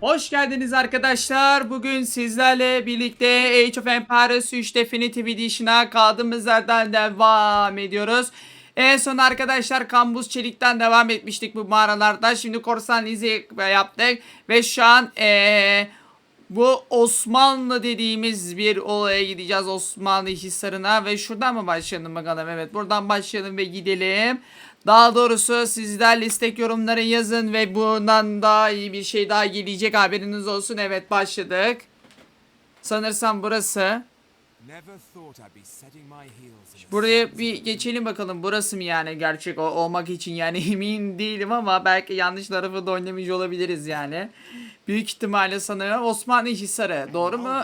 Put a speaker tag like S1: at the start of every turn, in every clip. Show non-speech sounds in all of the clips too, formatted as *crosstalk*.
S1: Hoş geldiniz arkadaşlar. Bugün sizlerle birlikte Age of Empires 3 Definitive Edition'a kaldığımız yerden devam ediyoruz. En son arkadaşlar Kambuz Çelik'ten devam etmiştik bu mağaralarda. Şimdi Korsan Lizi yaptık. Ve şu an eee, bu Osmanlı dediğimiz bir olaya gideceğiz. Osmanlı Hisarı'na. Ve şuradan mı başlayalım bakalım? Evet buradan başlayalım ve gidelim. Daha doğrusu sizler istek yorumları yazın ve bundan daha iyi bir şey daha gelecek haberiniz olsun. Evet başladık. Sanırsam burası. Buraya bir geçelim bakalım. Burası mı yani gerçek o- olmak için yani *laughs* emin değilim ama belki yanlış tarafı da oynamış olabiliriz yani. Büyük ihtimalle sanırım Osmanlı Hisarı. Doğru mu?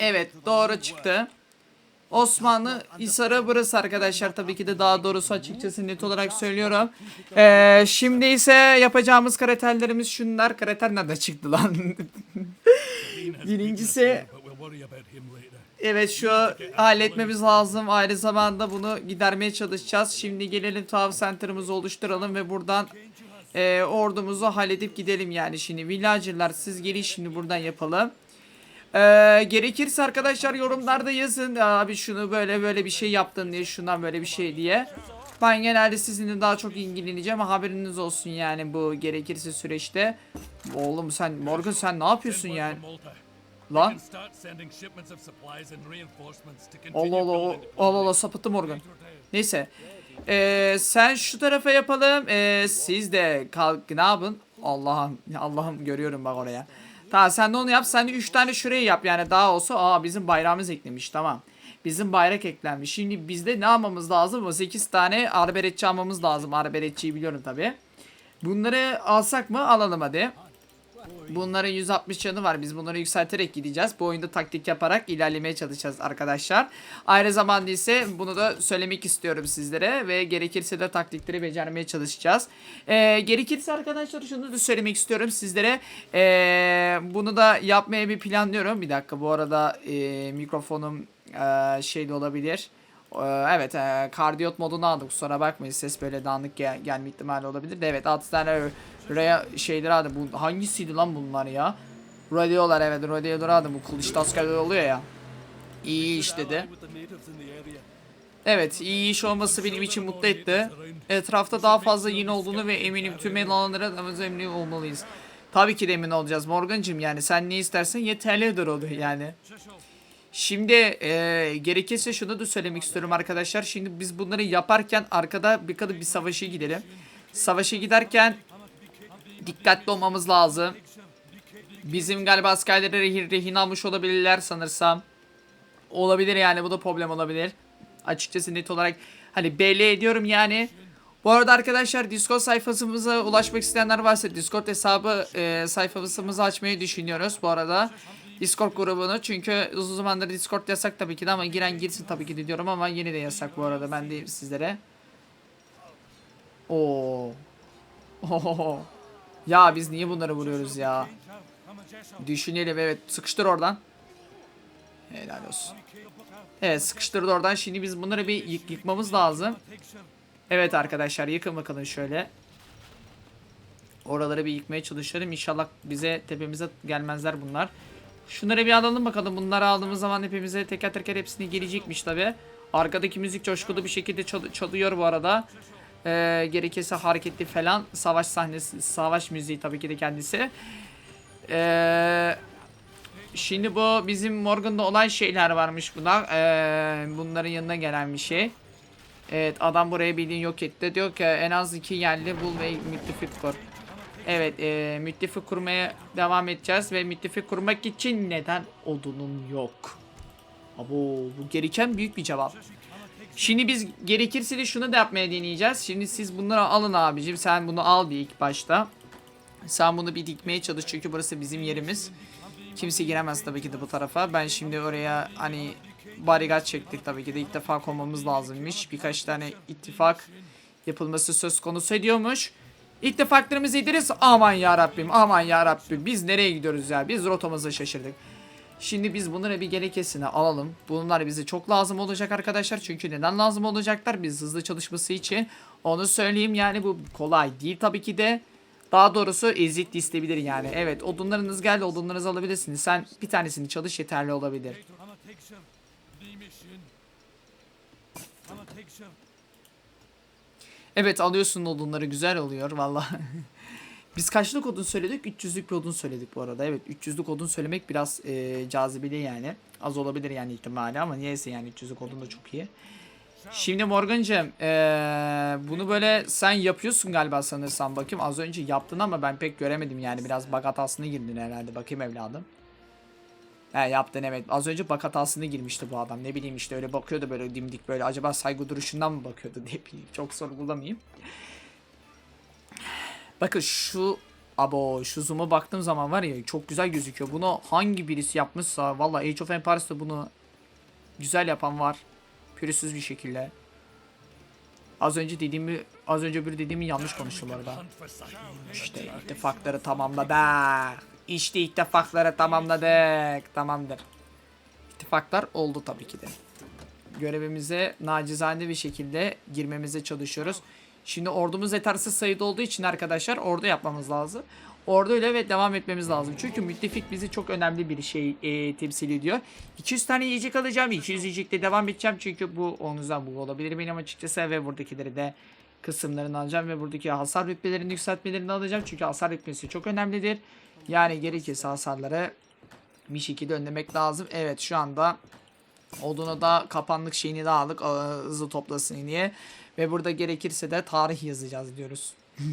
S1: Evet doğru çıktı. Osmanlı Hisarı burası arkadaşlar tabii ki de daha doğrusu açıkçası net olarak söylüyorum. Ee, şimdi ise yapacağımız kraterlerimiz şunlar. Krater nerede çıktı lan? *laughs* Birincisi Evet şu halletmemiz lazım. Aynı zamanda bunu gidermeye çalışacağız. Şimdi gelelim Tav Center'ımızı oluşturalım ve buradan e, ordumuzu halledip gidelim yani. Şimdi villager'lar siz gelin şimdi buradan yapalım. E, gerekirse arkadaşlar yorumlarda yazın. Abi şunu böyle böyle bir şey yaptım diye şundan böyle bir şey diye. Ben genelde sizinle daha çok ilgileneceğim. Haberiniz olsun yani bu gerekirse süreçte. Oğlum sen Morgan sen ne yapıyorsun yani? Lan. Allah Allah Allah Allah sapıttım Morgan. Neyse. Ee, sen şu tarafa yapalım. Ee, siz de kalk ne yapın? Allah'ım Allah'ım görüyorum bak oraya. Tamam sen de onu yap. Sen de 3 tane şuraya yap yani daha olsa. Aa bizim bayrağımız eklemiş tamam. Bizim bayrak eklenmiş. Şimdi bizde ne almamız lazım? O 8 tane arbeletçi almamız lazım. Arbeletçiyi biliyorum tabi. Bunları alsak mı? Alalım hadi. Bunların 160 canı var. Biz bunları yükselterek gideceğiz. Bu oyunda taktik yaparak ilerlemeye çalışacağız arkadaşlar. Aynı zamanda ise bunu da söylemek istiyorum sizlere ve gerekirse de taktikleri becermeye çalışacağız. Ee, gerekirse arkadaşlar şunu da söylemek istiyorum sizlere. Ee, bunu da yapmaya bir planlıyorum. Bir dakika bu arada e, mikrofonum e, şeyde olabilir. Ee, Evet, e, kardiyot modunu aldık. Kusura bakmayın ses böyle dağınık gel gelme ihtimali olabilir de. Evet, 6 tane raya şeyleri aldım. Bu hangisiydi lan bunlar ya? Radyolar evet, radyolar aldım. Bu kılıç askerler oluyor ya. İyi iş dedi. Evet, iyi iş olması benim için mutlu etti. Etrafta daha fazla yine olduğunu ve eminim tüm alanlara emin olmalıyız. Tabii ki de emin olacağız Morgan'cım yani sen ne istersen yeterlidir oluyor yani. Şimdi e, gerekirse şunu da söylemek istiyorum arkadaşlar. Şimdi biz bunları yaparken arkada bir kadın bir savaşa gidelim. Savaşa giderken dikkatli olmamız lazım. Bizim galiba askerleri rehin, rehin almış olabilirler sanırsam. Olabilir yani bu da problem olabilir. Açıkçası net olarak hani belli ediyorum yani. Bu arada arkadaşlar Discord sayfasımıza ulaşmak isteyenler varsa Discord hesabı e, sayfamızı açmayı düşünüyoruz bu arada. Discord grubunu çünkü uzun zamandır Discord yasak tabii ki de ama giren girsin tabii ki de diyorum ama yeni de yasak bu arada ben diyeyim sizlere. Oo. *laughs* Ohoho. Ya biz niye bunları vuruyoruz ya? Düşünelim evet sıkıştır oradan. Helal olsun. Evet sıkıştırdı oradan. Şimdi biz bunları bir yık yıkmamız lazım. Evet arkadaşlar yıkın bakalım şöyle. Oraları bir yıkmaya çalışalım. İnşallah bize tepemize gelmezler bunlar. Şunları bir alalım bakalım. Bunları aldığımız zaman hepimize teker teker hepsini gelecekmiş tabi. Arkadaki müzik coşkulu bir şekilde çal- çalıyor bu arada. Ee, gerekirse hareketli falan. Savaş sahnesi, savaş müziği tabii ki de kendisi. Ee, şimdi bu bizim Morgan'da olan şeyler varmış buna. Ee, bunların yanına gelen bir şey. Evet adam buraya bildiğin yok etti. Diyor ki en az iki yerli bul ve müttefik kur. Evet e, müttefik kurmaya devam edeceğiz ve müttefik kurmak için neden odunun yok? Abo bu gereken büyük bir cevap. Şimdi biz gerekirse de şunu da yapmaya deneyeceğiz. Şimdi siz bunları alın abicim. Sen bunu al bir ilk başta. Sen bunu bir dikmeye çalış çünkü burası bizim yerimiz. Kimse giremez tabii ki de bu tarafa. Ben şimdi oraya hani barikat çektik tabii ki de ilk defa konmamız lazımmış. Birkaç tane ittifak yapılması söz konusu ediyormuş. İttifaklarımızı idiriz. Aman ya Rabbim, aman ya Rabbim. Biz nereye gidiyoruz ya? Biz rotamızı şaşırdık. Şimdi biz bunları bir gerekesine alalım. Bunlar bize çok lazım olacak arkadaşlar. Çünkü neden lazım olacaklar? Biz hızlı çalışması için. Onu söyleyeyim yani bu kolay değil tabii ki de. Daha doğrusu ezit isteyebilir yani. Evet odunlarınız geldi odunlarınızı alabilirsiniz. Sen bir tanesini çalış yeterli olabilir. Evet alıyorsun odunları güzel oluyor valla. *laughs* Biz kaçlık odun söyledik? 300'lük bir odun söyledik bu arada. Evet 300'lük odun söylemek biraz e, cazibeli yani. Az olabilir yani ihtimali ama niyeyse yani 300'lük odun da çok iyi. Şimdi Morgan'cığım e, bunu böyle sen yapıyorsun galiba sanırsam bakayım. Az önce yaptın ama ben pek göremedim yani. Biraz bug hatasına girdin herhalde. Bakayım evladım. He yaptın evet. Az önce bug hatasına girmişti bu adam. Ne bileyim işte öyle bakıyordu böyle dimdik böyle. Acaba saygı duruşundan mı bakıyordu diye bileyim. Çok sorgulamayayım. Bakın şu abo şu zoom'a baktığım zaman var ya çok güzel gözüküyor. Bunu hangi birisi yapmışsa valla Age of Empires'ta bunu güzel yapan var. Pürüzsüz bir şekilde. Az önce dediğimi az önce bir dediğimi yanlış konuştum orada. İşte ittifakları tamamladık. İşte ittifakları tamamladık. Tamamdır. İttifaklar oldu tabii ki de. Görevimize nacizane bir şekilde girmemize çalışıyoruz. Şimdi ordumuz yetersiz sayıda olduğu için arkadaşlar ordu yapmamız lazım. Ordu ile ve devam etmemiz lazım. Çünkü müttefik bizi çok önemli bir şey e, temsil ediyor. 200 tane yiyecek alacağım. 200 yiyecekle devam edeceğim. Çünkü bu onuzdan bu olabilir benim açıkçası. Ve buradakileri de kısımlarını alacağım. Ve buradaki hasar rütbelerini yükseltmelerini alacağım. Çünkü hasar rütbesi çok önemlidir. Yani gerekirse hasarları bir şekilde önlemek lazım. Evet şu anda Odunu da kapanlık şeyini de aldık hızlı toplasın diye. Ve burada gerekirse de tarih yazacağız diyoruz. *laughs*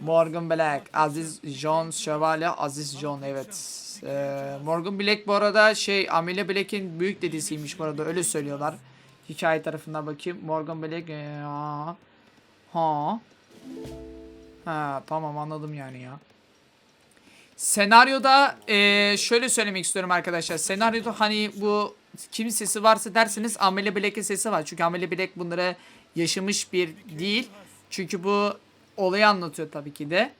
S1: Morgan Black, Aziz John Şövalye, Aziz John evet. Ee, Morgan Black bu arada şey Amelia Black'in büyük dedesiymiş bu arada öyle söylüyorlar. Hikaye tarafından bakayım. Morgan Black ee, ha. ha. Ha tamam anladım yani ya. Senaryoda eee, şöyle söylemek istiyorum arkadaşlar. Senaryoda hani bu kim sesi varsa derseniz Amelie Black'in sesi var. Çünkü Amelie Black bunları yaşamış bir değil. Çünkü bu olayı anlatıyor tabii ki de.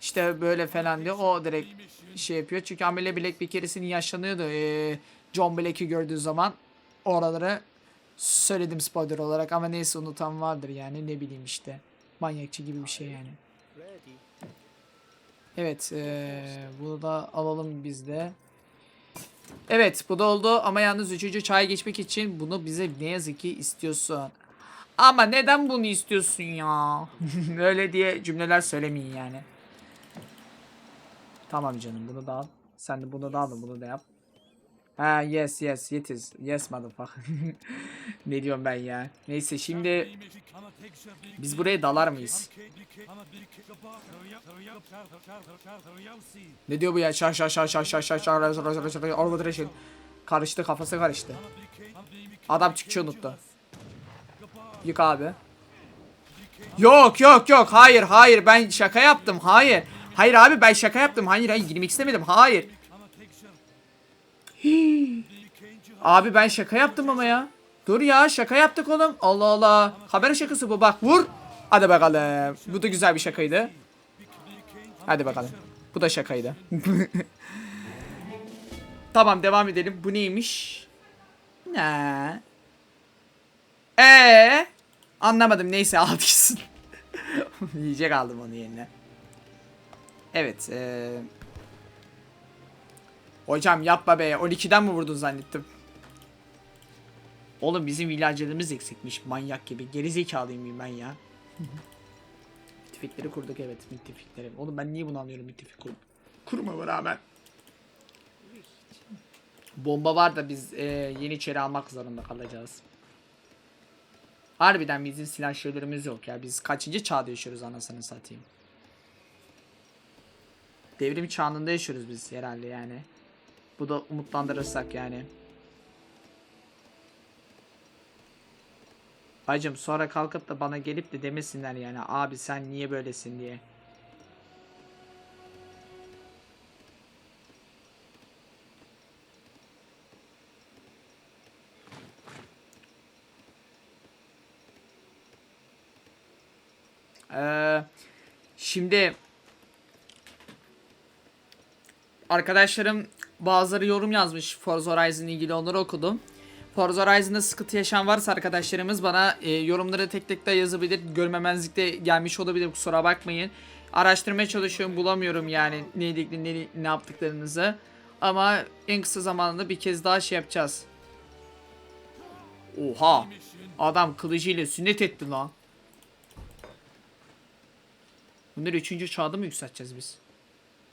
S1: İşte böyle falan diyor. O direkt şey yapıyor. Çünkü Amelie Black bir keresini yaşlanıyordu. Eee, John Black'i gördüğü zaman oraları söyledim spoiler olarak ama neyse unutan vardır yani ne bileyim işte. Manyakçı gibi bir şey yani. Evet, eee, bunu da alalım biz de. Evet, bu da oldu ama yalnız üçüncü çaya geçmek için bunu bize ne yazık ki istiyorsun. Ama neden bunu istiyorsun ya? *laughs* Öyle diye cümleler söylemeyin yani. Tamam canım, bunu da al. Sen de bunu da al, bunu da yap. Ha yes yes yetiz. Yes motherfucker. ne diyorum ben ya? Neyse şimdi biz buraya dalar mıyız? Ne diyor bu ya? Şah şah şah şah şah şah şah şah Araba direşin. Karıştı kafası karıştı. Adam Türkçe unuttu. Yık abi. Yok yok yok hayır hayır ben şaka yaptım hayır. Hayır abi ben şaka yaptım hayır hayır girmek istemedim hayır. Abi ben şaka yaptım ama ya. Dur ya şaka yaptık oğlum. Allah Allah. Haber şakası bu bak vur. Hadi bakalım. Bu da güzel bir şakaydı. Hadi bakalım. Bu da şakaydı. *laughs* tamam devam edelim. Bu neymiş? Ne? Ee? Anlamadım. Neyse al gitsin. *laughs* Yiyecek aldım onu yerine. Evet. Ee... Hocam yapma be. 12'den mi vurdun zannettim. Oğlum bizim villager'ımız eksikmiş manyak gibi. Geri zekalıyım mıyım ben ya? *laughs* Müttefikleri kurduk evet müttefikleri. Oğlum ben niye bunu anlıyorum müttefik kur kurmama rağmen. Bomba var da biz e, yeniçeri almak zorunda kalacağız. Harbiden bizim silah şeylerimiz yok ya. Biz kaçıncı çağda yaşıyoruz anasını satayım. Devrim çağında yaşıyoruz biz herhalde yani. Bu da umutlandırırsak yani. Bacım sonra kalkıp da bana gelip de demesinler yani abi sen niye böylesin diye. Ee, şimdi arkadaşlarım bazıları yorum yazmış Forza Horizon ilgili onları okudum. Forza Horizon'da sıkıntı yaşayan varsa arkadaşlarımız bana e, yorumları tek tek de yazabilir. Görmemezlikte gelmiş olabilir kusura bakmayın. Araştırmaya çalışıyorum bulamıyorum yani ne, ne, ne yaptıklarınızı. Ama en kısa zamanda bir kez daha şey yapacağız. Oha. Adam kılıcıyla sünnet etti lan. Bunları üçüncü çağda mı yükselteceğiz biz?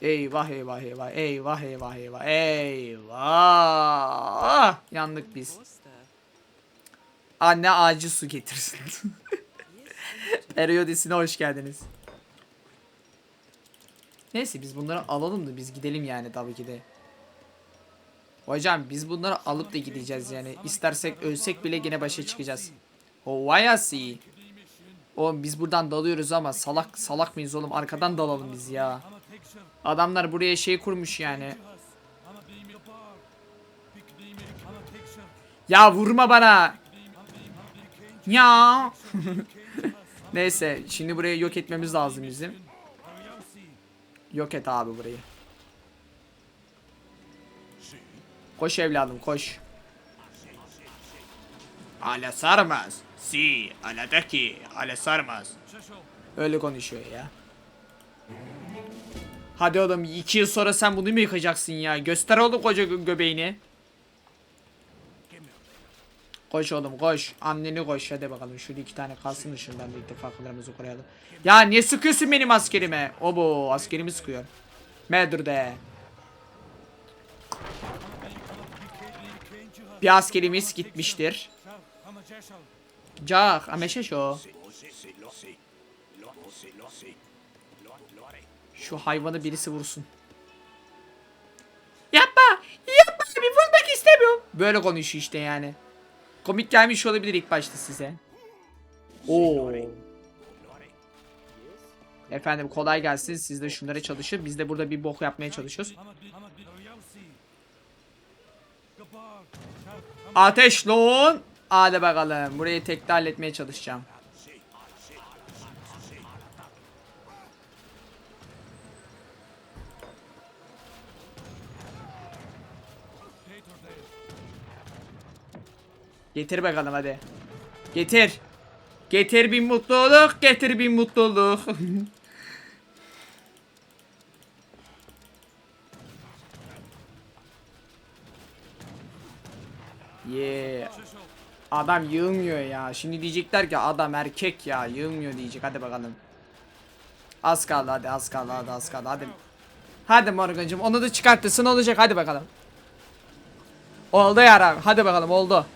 S1: Eyvah eyvah eyvah eyvah eyvah eyvah eyvah yandık biz. Anne acil su getirsin. *laughs* Periyodisine hoş geldiniz. Neyse biz bunları alalım da biz gidelim yani tabii ki de. Hocam biz bunları alıp da gideceğiz yani. İstersek ölsek bile yine başa çıkacağız. Hovayasi. Oğlum biz buradan dalıyoruz ama salak salak mıyız oğlum? Arkadan dalalım biz ya. Adamlar buraya şey kurmuş yani. Ya vurma bana. Ya. *laughs* Neyse şimdi burayı yok etmemiz lazım bizim. Yok et abi burayı. Koş evladım koş. Ale sarmaz. Si, aladaki, ale sarmaz. Öyle konuşuyor ya. Hadi oğlum iki yıl sonra sen bunu mu yıkacaksın ya? Göster oğlum koca gö- göbeğini. Koş oğlum koş. Anneni koş. Hadi bakalım. Şurada iki tane kalsın da şuradan da ittifaklarımızı koruyalım. Ya niye sıkıyorsun benim askerime? Obo askerimi sıkıyor. Medur de. Bir askerimiz gitmiştir. Cak, ameşeşo. Şu hayvanı birisi vursun. Yapma! Yapma! Bir vurmak istemiyorum. Böyle konuşuyor işte yani. Komik gelmiş olabilir ilk başta size. Oo. Efendim kolay gelsin. Siz de şunlara çalışın. Biz de burada bir bok yapmaya çalışıyoruz. Ateş lan! Hadi bakalım. Burayı tekte halletmeye çalışacağım. Getir bakalım hadi. Getir. Getir bir mutluluk, getir bir mutluluk. *laughs* yeah. Adam yığılmıyor ya. Şimdi diyecekler ki adam erkek ya. Yığılmıyor diyecek. Hadi bakalım. Az kaldı hadi az kaldı hadi az kaldı hadi. Hadi Morgan'cım onu da çıkartırsın olacak hadi bakalım. Oldu yara hadi bakalım oldu.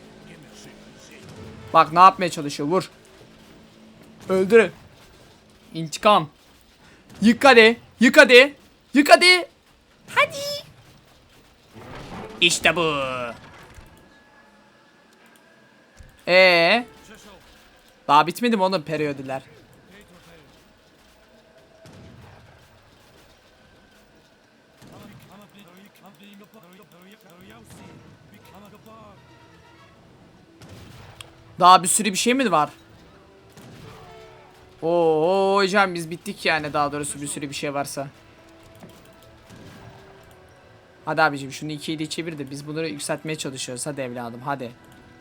S1: Bak ne yapmaya çalışıyor vur. Öldür. İntikam. Yık hadi. Yık hadi. Yık hadi. Hadi. İşte bu. Ee. Daha bitmedi mi onun periyodiler? Daha bir sürü bir şey mi var? Oo hocam biz bittik yani daha doğrusu bir sürü bir şey varsa. Hadi abicim şunu ikiyi de çevir de biz bunları yükseltmeye çalışıyoruz. Hadi evladım hadi.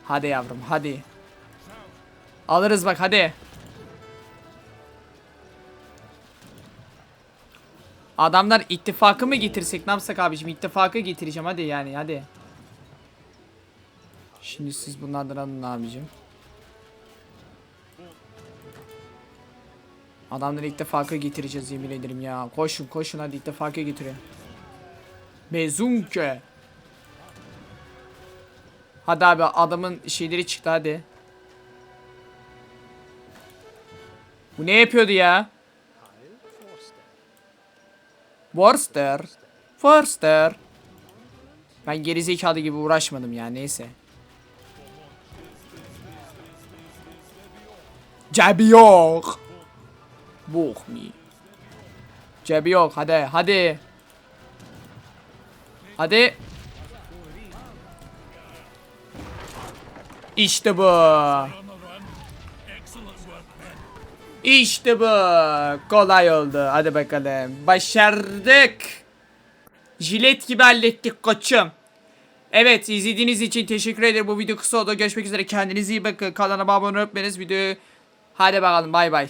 S1: Hadi yavrum hadi. Alırız bak hadi. Adamlar ittifakı mı getirsek ne yapsak abicim ittifakı getireceğim hadi yani hadi. Şimdi siz bunlardan alın abicim. Adamları ittifaka getireceğiz yemin ederim ya. Koşun koşun hadi ittifaka getirin. Mezunke. Hadi abi adamın şeyleri çıktı hadi. Bu ne yapıyordu ya? Forster. Forster. Ben gerizekalı gibi uğraşmadım ya neyse. Cebi. Bok mi? Cebi yok hadi hadi. Hadi. İşte bu. İşte bu. Kolay oldu. Hadi bakalım. Başardık. Jilet gibi hallettik koçum. Evet izlediğiniz için teşekkür ederim. Bu video kısa oldu. Görüşmek üzere. Kendinize iyi bakın. Kanalıma abone olmayı unutmayınız. Videoyu hadi bakalım bay bay.